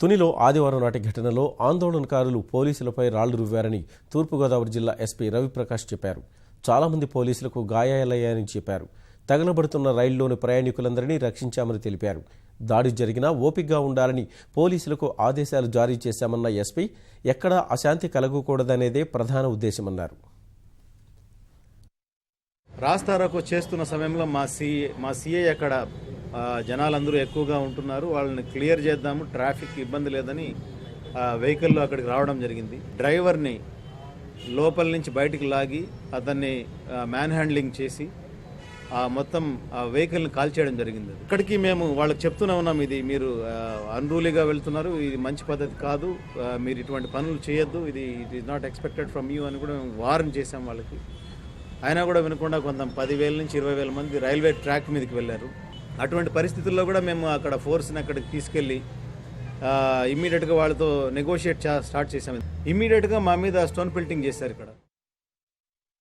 తునిలో ఆదివారం నాటి ఘటనలో ఆందోళనకారులు పోలీసులపై రాళ్ళు రువ్వారని తూర్పుగోదావరి జిల్లా ఎస్పీ రవిప్రకాష్ చెప్పారు. చాలామంది పోలీసులకు గాయాలయ్యాయని చెప్పారు. తగలబడుతున్న రైల్లోని ప్రయాణికులందరినీ రక్షించామని తెలిపారు. దాడి జరిగినా ఓపికగా ఉండాలని పోలీసులకు ఆదేశాలు జారీ చేశామన్న ఎస్పీ ఎక్కడా అశాంతి కలగకూడదనేదే ప్రధాన ఉద్దేశమన్నారు. రాస్తారోకో చేస్తున్న సమయంలో మా సిఏ మా సిఏ అక్కడ జనాలందరూ ఎక్కువగా ఉంటున్నారు. వాళ్ళని క్లియర్ చేద్దాము. ట్రాఫిక్ ఇబ్బంది లేదని ఆ, వెహికల్లో అక్కడికి రావడం జరిగింది. డ్రైవర్ని లోపల నుంచి బయటికి లాగి అతన్ని మ్యాన్ హ్యాండ్లింగ్ చేసి ఆ మొత్తం ఆ వెహికల్ని కాల్ చేయడం జరిగింది. ఇక్కడికి మేము వాళ్ళకి చెప్తూనే ఉన్నాం ఇది మీరు అన్రూలీగా వెళ్తున్నారు. ఇది మంచి పద్ధతి కాదు. మీరు ఇటువంటి పనులు చేయొద్దు. ఇది it is not expected from you అని కూడా మేము వార్న్ చేసాం వాళ్ళకి. అయినా కూడా వినకుండా కొంత పదివేల నుంచి ఇరవై వేల మంది రైల్వే ట్రాక్ మీదకి వెళ్ళారు. అటువంటి పరిస్థితుల్లో కూడా మేము అక్కడ ఫోర్స్ని అక్కడికి తీసుకెళ్ళి ఇమ్మీడియట్గా వాళ్ళతో నెగోషియేట్ స్టార్ట్ చేసాము ఇమ్మీడియట్గా మా మీద స్టోన్ పెల్టింగ్ చేశారు ఇక్కడ.